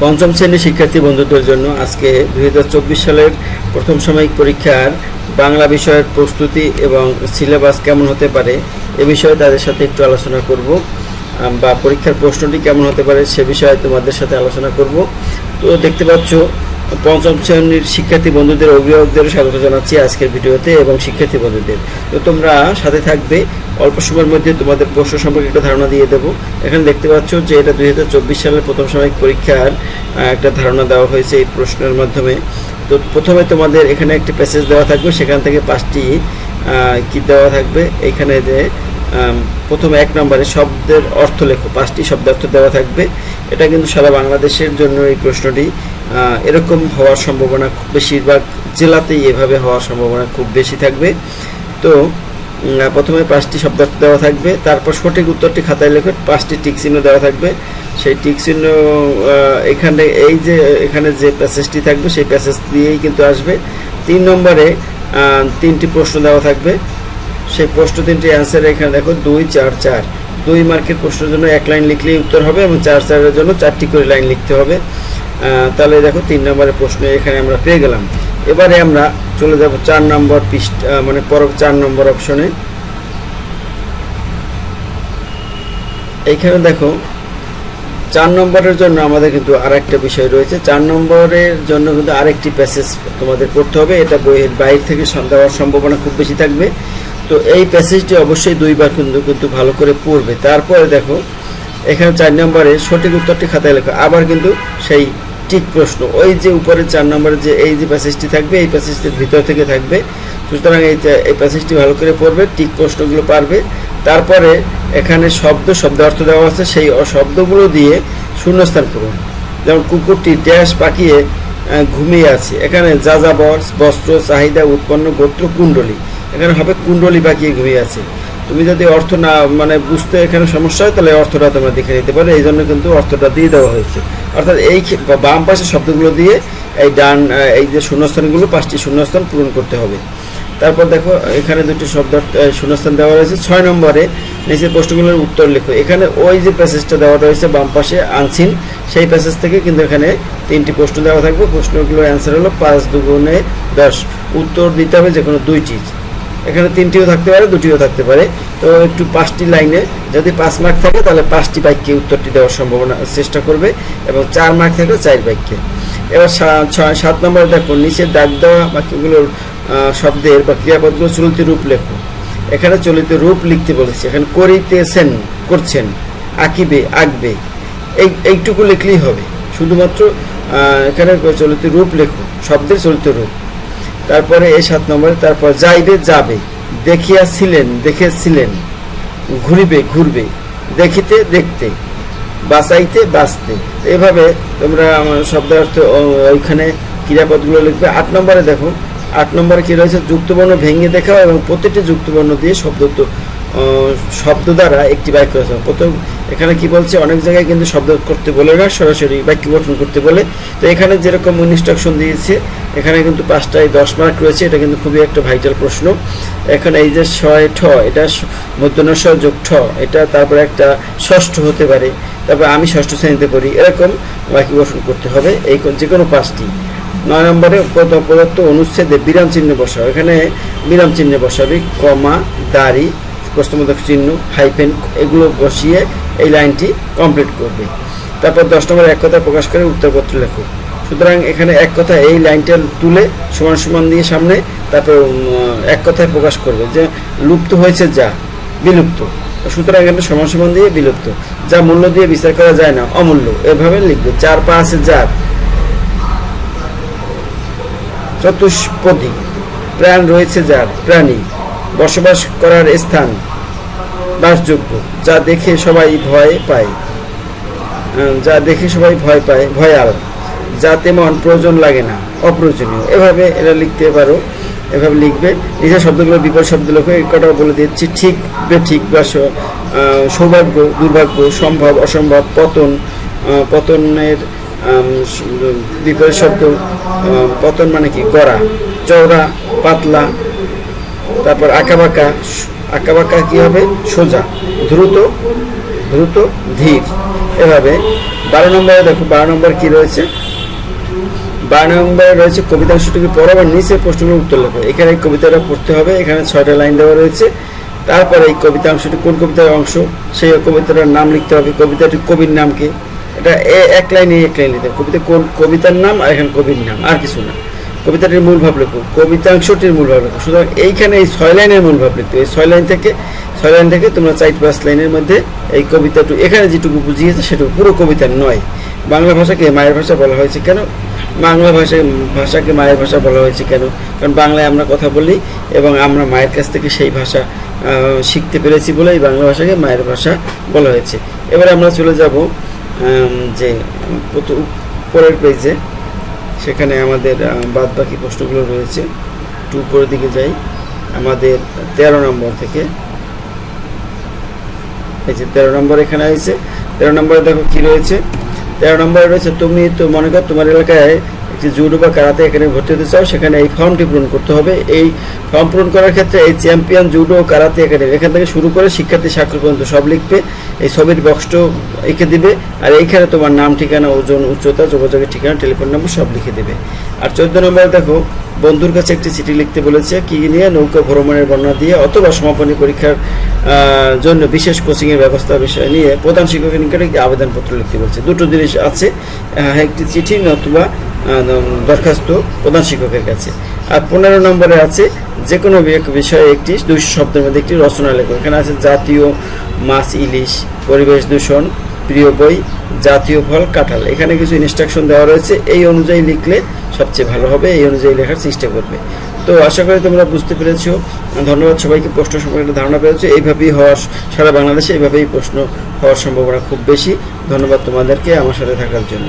পঞ্চম শ্রেণির শিক্ষার্থী বন্ধুদের জন্য আজকে দু হাজার চব্বিশ সালের প্রথম সাময়িক পরীক্ষার বাংলা বিষয়ের প্রস্তুতি এবং সিলেবাস কেমন হতে পারে এ বিষয়ে তাদের সাথে একটু আলোচনা করব। বা পরীক্ষার প্রশ্নটি কেমন হতে পারে সে বিষয়ে তোমাদের সাথে আলোচনা করব। তো দেখতে পাচ্ছ পঞ্চম শ্রেণির শিক্ষার্থী বন্ধুদের, অভিভাবকদের স্বাগত জানাচ্ছি আজকের ভিডিওতে এবং শিক্ষার্থী বন্ধুদের। তো তোমরা সাথে থাকবে। অল্প সময়ের মধ্যে তোমাদের প্রশ্ন সম্পর্কে একটা ধারণা দিয়ে দেবো। এখানে দেখতে পাচ্ছ যে এটা দুই হাজার চব্বিশ সালের প্রথম সাময়িক পরীক্ষার একটা ধারণা দেওয়া হয়েছে এই প্রশ্নের মাধ্যমে। তো প্রথমে তোমাদের এখানে একটি প্যাসেজ দেওয়া থাকবে। সেখান থেকে পাঁচটি কি দেওয়া থাকবে? এখানে যে প্রথমে এক নম্বরে শব্দের অর্থ লেখো। পাঁচটি শব্দার্থ দেওয়া থাকবে। এটা কিন্তু সারা বাংলাদেশের জন্য এই প্রশ্নটি। এরকম হওয়ার সম্ভাবনা বেশিরভাগ জেলাতেই এভাবে হওয়ার সম্ভাবনা খুব বেশি থাকবে। তো প্রথমে পাঁচটি শব্দার্থ দেওয়া থাকবে তারপর সঠিক উত্তরটি খাতায় লেখো পাঁচটি টিক চিহ্ন দেওয়া থাকবে। সেই টিক চিহ্ন আহ, এখানে এই যে এখানে যে প্যাসেজটি থাকবে সেই প্যাসেজ দিয়েই কিন্তু আসবে। তিন নম্বরে তিনটি প্রশ্ন দেওয়া থাকবে। সেই প্রশ্ন তিনটি অ্যান্সার এখানে দেখো দুই চার চার। দুই মার্কের প্রশ্নের জন্য এক লাইন লিখলেই উত্তর হবে এবং চার চারের জন্য চারটি করে লাইন লিখতে হবে। তাহলে দেখো তিন নম্বরের প্রশ্ন এখানে আমরা পেয়ে গেলাম। এবারে আমরা চলে যাব চার নম্বর পৃষ্ঠা মানে পর চার নম্বর অপশনে। এইখানে দেখো, চার নম্বরের জন্য আমাদের কিন্তু আর একটা বিষয় রয়েছে। চার নম্বরের জন্য কিন্তু আরেকটি প্যাসেজ তোমাদের পড়তে হবে। এটা বইয়ের বাইরে থেকে দেওয়ার সম্ভাবনা খুব বেশি থাকবে। তো এই প্যাসেজটি অবশ্যই দুইবার কিন্তু কিন্তু ভালো করে পড়বে। তারপরে দেখো, এখানে চার নম্বরে সঠিক উত্তরটি খাতায় লেখো। আবার কিন্তু সেই ঠিক প্রশ্ন। ওই যে উপরে চার নম্বরে যে এই যে প্যাসেজটি থাকবে, এই প্যাসেজটির ভিতর থেকে থাকবে। সুতরাং এই যে- এই প্যাসেজটি ভালো করে পড়বে, ঠিক প্রশ্নগুলো পারবে। তারপরে এখানে শব্দ শব্দ অর্থ দেওয়া আছে। সেই শব্দগুলো দিয়ে শূন্যস্থান করুন যেমন কুকুরটি ড্যাশ পাকিয়ে ঘুমিয়ে আছে। এখানে যাযাবর বস্ত্র, চাহিদা, উৎপন্ন, গোত্র, কুণ্ডলী। এখানে হবে কুণ্ডলী পাকিয়ে ঘুমিয়ে আছে। তুমি যদি অর্থ না মানে বুঝতে এখানে সমস্যা হয়, তাহলে অর্থটা তোমরা দেখে নিতে পারো। এই জন্য কিন্তু অর্থটা দিয়ে দেওয়া হয়েছে। অর্থাৎ এই বাম পাশে শব্দগুলো দিয়ে এই ডান এই যে শূন্যস্থানগুলো, পাঁচটি শূন্যস্থান পূরণ করতে হবে। তারপর দেখো, এখানে দুটি শব্দ শূন্যস্থান দেওয়া রয়েছে। ছয় নম্বরে নিচের প্রশ্নগুলোর উত্তর লেখো। এখানে ওই যে প্যাসেজটা দেওয়া রয়েছে, বাম পাশে আনসিন, সেই প্যাসেজ থেকে কিন্তু এখানে তিনটি প্রশ্ন দেওয়া থাকবে। প্রশ্নগুলোর অ্যান্সার হলো পাঁচ দুগুণে দশ। উত্তর দিতে হবে যে কোনো দুইটি। এখানে তিনটিও থাকতে পারে, দুটিও থাকতে পারে। তো একটু পাঁচটি লাইনে যদি পাঁচ মার্ক থাকে, তাহলে পাঁচটি বাক্যে উত্তরটি দেওয়ার সম্ভাবনা, চেষ্টা করবে এবং চার মার্ক থাকলে চার বাক্যে এবার সাত নম্বরে দেখো নিচে দাগ দেওয়া বাক্যগুলোর শব্দের বা ক্রিয়াপদগুলো চলিত রূপ লেখো। এখানে চলিত রূপ লিখতে বলেছে, এখানে করিতেছেন, করছেন, আঁকিবে, আঁকবে, এই, এইটুকু লিখলেই হবে। শুধুমাত্র এখানে চলিত রূপ লেখো, শব্দের চলিত রূপ। তারপরে এই সাত নম্বরে, তারপর যাইবে, যাবে। দেখিয়াছিলেন, দেখেছিলেন। ঘুরিবে, ঘুরবে। দেখিতে, দেখতে। বাঁচাইতে, বাঁচতে। এভাবে তোমরা আমার শব্দ অর্থ ওইখানে ক্রিয়াপদগুলো লিখবে। আট নম্বরে দেখো, আট নম্বরে কী রয়েছে? যুক্তবর্ণ ভেঙে দেখাও এবং প্রতিটি যুক্তবর্ণ দিয়ে শব্দ শব্দ দ্বারা একটি বাক্য রচনা প্রথম, এখানে কি বলছে? অনেক জায়গায় কিন্তু শব্দ করতে বলে না, সরাসরি বাক্য গঠন করতে বলে। তো এখানে যেরকম ইনস্ট্রাকশন দিয়েছে, এখানে কিন্তু পাঁচটায় দশ মার্ক রয়েছে, এটা কিন্তু খুবই একটা ভাইটাল প্রশ্ন। এখানে এই যে ছয় ঠ, এটা স- মধ্যনস্ব যোগ ঠ, এটা তারপরে একটা ষষ্ঠ হতে পারে। তারপর আমি ষষ্ঠ শ্রেণীতে পড়ি, এরকম বাক্য গঠন করতে হবে, এই যে কোনো পাঁচটি। নয় নম্বরে প্রদ- প্রদত্ত অনুচ্ছেদে বিরাম চিহ্ন বসাও। এখানে বিরাম চিহ্ন বসাবে, কমা, দাড়ি প্রশ্নবোধক চিহ্ন হাইফেন এগুলো বসিয়ে এই লাইনটি কমপ্লিট করবে। তারপর দশ নম্বর এক কথা প্রকাশ করে উত্তরপত্র লেখো। সুতরাং এখানে এক কথা এই লাইনটা তুলে সমান সমান দিয়ে সামনে তারপর এক কথায় প্রকাশ করবে যে লুপ্ত হয়েছে যা, বিলুপ্ত। সুতরাং এখানে সমান সমান দিয়ে বিলুপ্ত। যা মূল্য দিয়ে বিচার করা যায় না, অমূল্য। এভাবে লিখবে, চার পা আছে যার। চতুষ্পদী। প্রাণ রয়েছে যার, প্রাণী। বসবাস করার স্থান বাসযোগ্য, যা দেখে সবাই ভয় পায়। যা দেখে সবাই ভয় পায় ভয়াল যা তেমন প্রয়োজন লাগে না, অপ্রয়োজনীয়। এভাবে এরা লিখতে পারো, এভাবে লিখবে। নিজের শব্দগুলো বিপদ শব্দ লেখো এই বলে দিচ্ছি ঠিক বে ঠিক বা সৌভাগ্য, দুর্ভাগ্য, সম্ভব, অসম্ভব, পতন পতনের বিপরীত শব্দ পতন মানে কি? গড়া, চওড়া, পাতলা তারপর আঁকাবাঁকা আঁকাবাঁকা কী হবে? সোজা, দ্রুত দ্রুত, ধীর। এভাবে বারো নম্বরে দেখো, বারো নম্বর কী রয়েছে? বারো নম্বরে রয়েছে কবিতাংশটিকে পড়ো বা নিচে প্রশ্নগুলো উত্তর লেখো। এখানে কবিতাটা পড়তে হবে, এখানে ছয়টা লাইন দেওয়া রয়েছে। তারপরে এই কবিতা অংশটি, কোন কবিতার অংশ? সেই কবিতাটার নাম লিখতে হবে, কবিতাটি কবির নামকে। এটা এক লাইনে, এক লাইন লিখতে হবে। কবিতা কোন কবিতার নাম আর এখানে কবির নাম, আর কিছু না। কবিতাটির মূল ভাব লেখো, কবিতাংশটির মূল ভাব লেখো। সুতরাং এইখানে এই ছয় লাইনের মূল ভাব লিখতে, এই ছয় লাইন থেকে, ছয় লাইন থেকে তোমরা চার পাঁচ লাইনের মধ্যে এই কবিতাটু এখানে যেটুকু বুঝিয়েছে সেটুকু পুরো কবিতা নয়। বাংলা ভাষাকে মায়ের ভাষা বলা হয়েছে কেন? বাংলা ভাষায় ভাষাকে মায়ের ভাষা বলা হয়েছে কেন? কারণ বাংলায় আমরা কথা বলি এবং আমরা মায়ের কাছ থেকে সেই ভাষা শিখতে পেরেছি বলে এই বাংলা ভাষাকে মায়ের ভাষা বলা হয়েছে। এবারে আমরা চলে যাব যে পরের পেজে সেখানে আমাদের বাদ বাকি প্রশ্নগুলো রয়েছে। একটু উপরের দিকে যাই। আমাদের তেরো নম্বর থেকে। এই যে তেরো নম্বর এখানে আছে। তেরো নম্বরে দেখো কি রয়েছে? তেরো নম্বরে রয়েছে, তুমি তো মনে কর তোমার এলাকায় একটি জুডো বা কারাতে এখানে ভর্তি হতে চাও সেখানে এই ফর্মটি পূরণ করতে হবে। এই ফর্ম পূরণ করার ক্ষেত্রে এই চ্যাম্পিয়ন জুডো ও কারাতে একাডেমি এখান থেকে শুরু করে শিক্ষার্থী স্বাক্ষর পর্যন্ত সব লিখবে এই ছবির বক্সটাও এঁকে দিবে আর এইখানে তোমার নাম ঠিকানা ওজন উচ্চতা যোগাযোগের ঠিকানা টেলিফোন নম্বর সব লিখে দেবে। আর চোদ্দ নম্বরে দেখো বন্ধুর কাছে একটি চিঠি লিখতে বলেছে কি নিয়ে নৌকা ভ্রমণের বর্ণনা দিয়ে অথবা সমাপনী পরীক্ষার জন্য বিশেষ কোচিংয়ের ব্যবস্থা বিষয় নিয়ে প্রধান শিক্ষকের নিকটে একটি আবেদনপত্র লিখতে বলছে। দুটো জিনিস আছে একটি চিঠি আহ, দরখাস্ত প্রধান শিক্ষকের কাছে। আর পনেরো নম্বরে আছে যে কোনো বিষয়ে একটি দুইশো শব্দের মধ্যে একটি রচনা লেখো। এখানে আছে জাতীয় মাছ, ইলিশ, পরিবেশ দূষণ, প্রিয় বই, জাতীয় ফল, কাঁঠাল। এখানে কিছু ইনস্ট্রাকশন দেওয়া রয়েছে। এই অনুযায়ী লিখলে সবচেয়ে ভালো হবে, এই অনুযায়ী লেখার চেষ্টা করবে। তো আশা করি তোমরা বুঝতে পেরেছ। ধন্যবাদ সবাইকে, প্রশ্ন সম্পর্কে ধারণা পেরেছ এইভাবেই হওয়ার সারা বাংলাদেশে এইভাবেই প্রশ্ন হওয়ার সম্ভাবনা খুব বেশি। ধন্যবাদ তোমাদেরকে আমার সাথে থাকার জন্য।